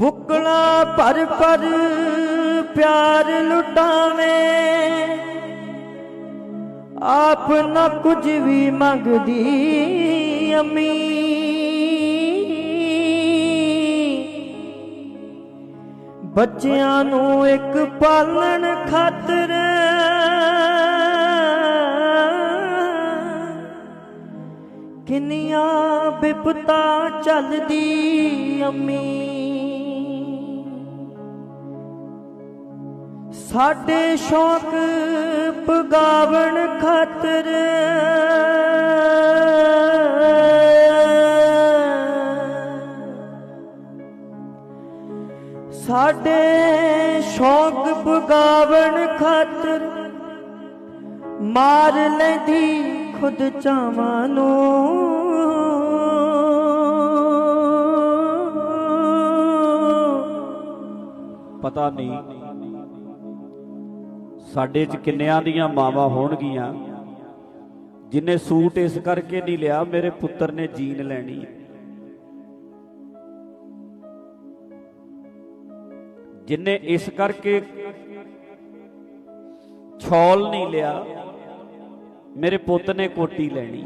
ਬੁਕਲਾ ਭਰ ਭਰ ਪਿਆਰ ਲੁਟਾਵੇਂ। ਆਪ ਨਾ ਕੁਝ ਵੀ ਮੰਗਦੀ ਅੰਮੀ। ਬੱਚਿਆਂ ਨੂੰ ਇੱਕ ਪਾਲਣ ਖਾਤਰ ਕਿੰਨੀਆਂ ਬਿਪਤਾ ਚੱਲਦੀ ਅੰਮੀ। ਸਾਡੇ ਸ਼ੌਕ ਪਗਾਵਣ ਖਾਤਰ। ਸਾਡੇ ਸ਼ੌਕ ਪਗਾਵਣ ਖਾਤਰ ਮਾਰ ਲੈਂਦੀ ਖੁਦ ਚਾਵਾਂ ਨੂੰ। ਪਤਾ ਨਹੀਂ ਸਾਡੇ 'ਚ ਕਿੰਨਿਆਂ ਦੀਆਂ ਮਾਵਾਂ ਹੋਣਗੀਆਂ? ਜਿਨੇ ਸੂਟ ਇਸ ਕਰਕੇ ਨਹੀਂ ਲਿਆ, ਮੇਰੇ ਪੁੱਤਰ ਨੇ ਜੀਨ ਲੈਣੀ ਹੈ। ਜਿਨੇ ਇਸ ਕਰਕੇ ਛੋਲ ਨਹੀਂ ਲਿਆ, ਮੇਰੇ ਪੁੱਤ ਨੇ ਕੋਟੀ ਲੈਣੀ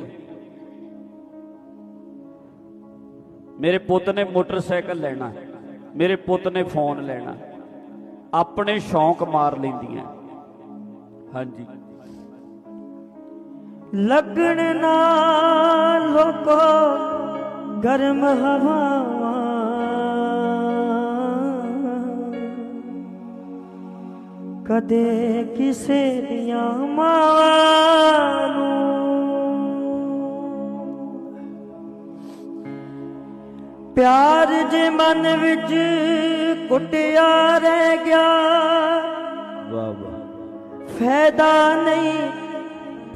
ਮੇਰੇ ਪੁੱਤ ਨੇ ਮੋਟਰਸਾਈਕਲ ਲੈਣਾ ਮੇਰੇ ਪੁੱਤ ਨੇ ਫੋਨ ਲੈਣਾ ਆਪਣੇ ਸ਼ੌਂਕ ਮਾਰ ਲੈਂਦੀਆਂ ਹਾਂਜੀ। ਲੱਗਣ ਨਾ ਲੋਕੋ ਗਰਮ ਹਵਾਵਾਂ। ਕਦੇ ਕਿਸੇ ਦੀਆਂ ਮਾਵਾਂ ਨੂੰ। ਪਿਆਰ ਜੇ ਮਨ ਵਿੱਚ ਕੁੱਟਿਆ ਰਹਿ ਗਿਆ ਫਾਇਦਾ ਨਹੀਂ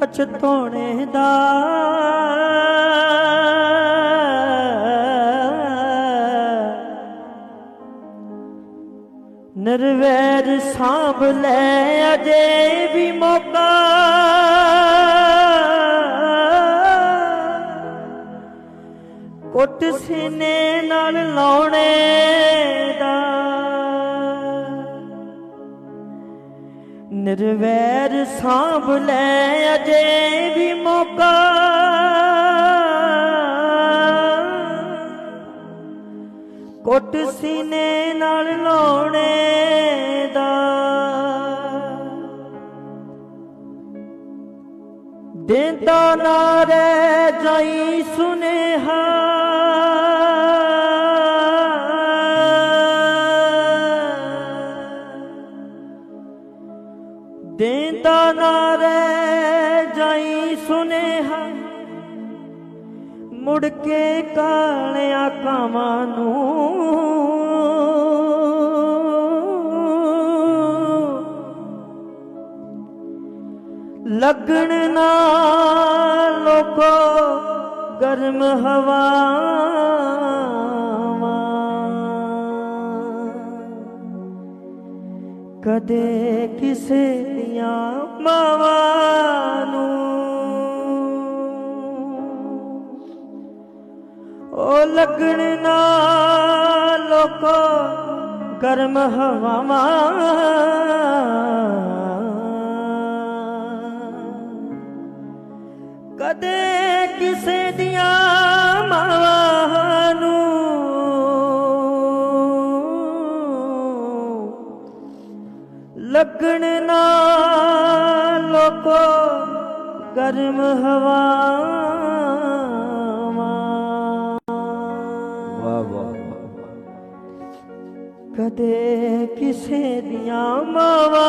ਪਛਤਾਉਣੇ ਦਾ। ਨਿਰਵੈਰ ਸਾਂਭ ਲੈ ਅਜੇ ਵੀ ਮੌਕਾ। ਕੁੱਟ ਸੀਨੇ ਨਾਲ ਲਾਉਣੇ। ਨਿਰਵੈਰ ਸਾਂਭ ਲੈ, ਅਜੇ ਵੀ ਮੌਕਾ। ਕੁੱਟ ਸੀਨੇ ਨਾਲ ਲਾਉਣੇ ਦਾ। ਦੇਂਦਾ ਨਾ ਰਹਿ ਜਾਈ ਸੁਨੇਹਾ। ਦੇਂਦਾ ਨਾ ਰਹਿ ਜਾਈ ਸੁਨੇਹਾ। ਮੁੜ ਕੇ ਕਾਲਿਆਂ ਕਾਵਾਂ ਨੂੰ। ਲੱਗਣ ਨਾ ਲੋਕੋ ਗਰਮ ਹਵਾ ਕਦੇ ਕਿਸੇ ਦੀਆਂ ਮਾਵਾਂ ਨੂੰ। ਉਹ ਲੱਗਣ ਨਾ ਲੋਕੋ ਗਰਮ ਹਵਾਵਾਂ। ਕਦੇ ਕਿਸੇ ਦੀਆਂ ਮਾਵਾਂ ਲੱਗਣ ਨਾ ਲੋਕੋ ਗਰਮ ਹਵਾਵਾਂ। ਵਾਹ ਕਦੇ ਕਿਸੇ ਦੀਆਂ ਮਾਵਾਂ